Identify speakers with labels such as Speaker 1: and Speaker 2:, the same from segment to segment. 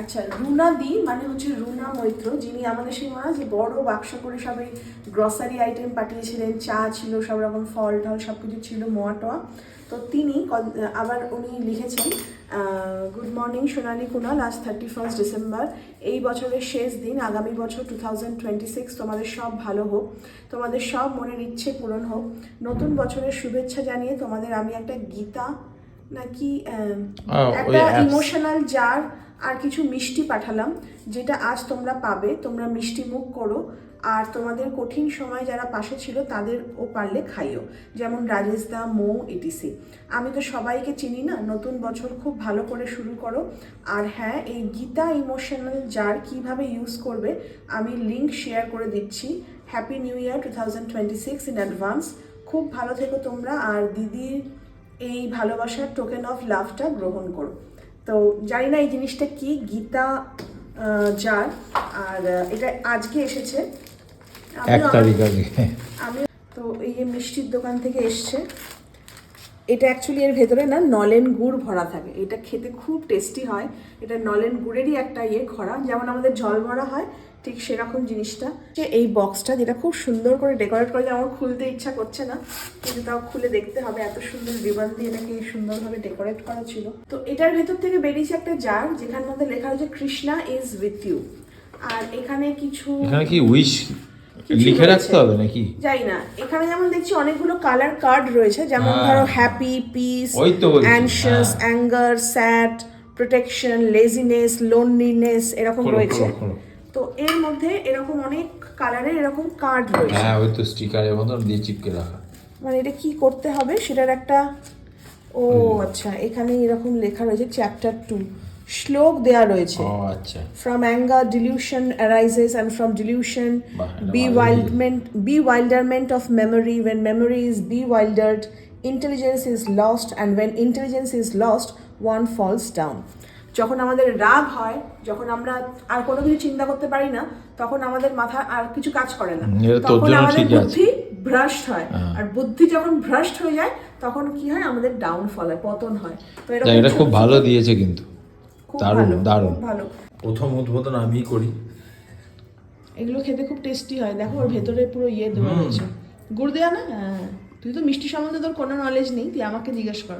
Speaker 1: আচ্ছা রুনা দি মানে হচ্ছে রুনা মৈত্র যিনি আমাদের সেই হয় যে বড় বাক্স করে সবাই গ্রসারি আইটেম পাঠিয়েছিলেন চা ছিল সব রকম ফল টল সব কিছু ছিল মোয়া টোয়া। তো তিনি আবার উনি লিখেছেন গুড মর্নিং সোনালি কুণাল আজ থার্টি ফার্স্ট ডিসেম্বর এই বছরের শেষ দিন আগামী বছর টু থাউজেন্ড টোয়েন্টি সিক্স তোমাদের সব ভালো হোক। তোমাদের সব মনের ইচ্ছে পূরণ হোক। নতুন বছরের শুভেচ্ছা জানিয়ে তোমাদের আমি একটা গীতা নাকি একটা ইমোশনাল জার আর কিছু মিষ্টি পাঠালাম, যেটা আজ তোমরা পাবে। তোমরা মিষ্টি মুখ করো। আর তোমাদের কঠিন সময় যারা পাশে ছিল, তাদের ও পারলে খাইও। যেমন রাজেশ দা মৌ এটিসি আমি তো সবাইকে চিনি না। নতুন বছর খুব ভালো করে শুরু করো। আর হ্যাঁ এই গীতা ইমোশনাল জার কীভাবে ইউজ করবে, আমি লিংক শেয়ার করে দিচ্ছি। Happy new year two thousand twenty six in advance. খুব ভালো থেকো তোমরা। আর দিদির এই ভালোবাসার টোকেন অফ লাভটা গ্রহণ করো। তো জানি না এই জিনিসটা কি গীতা যার আর এটা আজকে এসেছে।
Speaker 2: এক তারিখ আগে।
Speaker 1: আমি তো এই যে মিষ্টির দোকান থেকে এসছে। এটা অ্যাকচুয়ালি এর ভেতরে না নলেন গুড় ভরা থাকে। এটা খেতে খুব টেস্টি হয়। এটা নলেন গুড়েরই একটা ইয়ে খরা। যেমন আমাদের জল ভরা হয়, ঠিক সেরকম জিনিসটা। যে এই বক্সটা যেটা খুব সুন্দর করে ডেকোরেট করে আমার খুলতে ইচ্ছা করছে না, কিন্তু তাও খুলে দেখতে হবে। এত সুন্দর রিবন দিয়ে এটাকে সুন্দরভাবে ডেকোরেট করা ছিল। তো এটার ভেতর থেকে বেরিয়েছে একটা জার যেখানে মধ্যে লেখা রয়েছে কৃষ্ণা ইজ উইথ ইউ আর এখানে কিছু
Speaker 2: লিখে রাখতে হবে নাকি?
Speaker 1: যাই না এখানে যেমন দেখছি অনেকগুলো কালার কার্ড রয়েছে যেমন
Speaker 2: হ্যাঁ।
Speaker 1: ধরো হ্যাপি পিস
Speaker 2: হ্যাঁ।
Speaker 1: Anger sad protection laziness loneliness এরকম রয়েছে। তো এর মধ্যে এরকম অনেক কালারের এরকম কার্ড রয়েছে।
Speaker 2: হ্যাঁ ওই তো স্টিকারের মতন দিয়ে চিপকে রাখা।
Speaker 1: মানে এটা কি করতে হবে? সেটার একটা ও আচ্ছা এখানে এরকম লেখা রয়েছে চ্যাপ্টার টু শ্লোক দেয়া রয়েছে।
Speaker 2: ফ্রম আচ্ছা।
Speaker 1: Delusion arises delusion from delusion delusion,
Speaker 2: বাহ, এটা
Speaker 1: bewilderment, bewilderment of memory. When memory is bewildered, intelligence is lost, and when intelligence is lost, one falls down. যখন আমাদের রাগ হয় যখন আমরা আর কোনো কিছু চিন্তা করতে পারি না তখন আমাদের মাথা আর কিছু কাজ করে না। তখন আমাদের বুদ্ধি ভ্রষ্ট হয়।
Speaker 2: হ্যাঁ।
Speaker 1: আর বুদ্ধি যখন ভ্রষ্ট হয়ে যায় তখন কি হয়? আমাদের ডাউনফল হয় পতন হয়। তো
Speaker 2: এটা খুব ভালো দিয়েছে কিন্তু। দারুণ, দারুণ।
Speaker 1: ভালো।
Speaker 2: প্রথম উদ্বোধন আমিই করি।
Speaker 1: এগুলো খেতে খুব টেস্টি হয়। দেখো ওর ভেতরে পুরো ইয়ে দেওয়া রয়েছে গুড় দেওয়া না তুই তো মিষ্টি সম্বন্ধে তোর কোনো নলেজ নেই তুই আমাকে জিজ্ঞেস কর।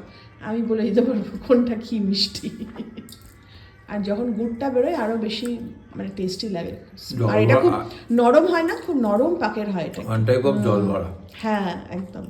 Speaker 1: আমি বলে দিতে পারব কোনটা কি মিষ্টি। আর যখন গুড়টা বেরোয় আরও বেশি মানে টেস্টি লাগে। আর এটা খুব নরম হয় না খুব নরম পাকের হয় এটা।
Speaker 2: ওয়ান টাইপ অফ জল ভরা।
Speaker 1: হ্যাঁ একদম।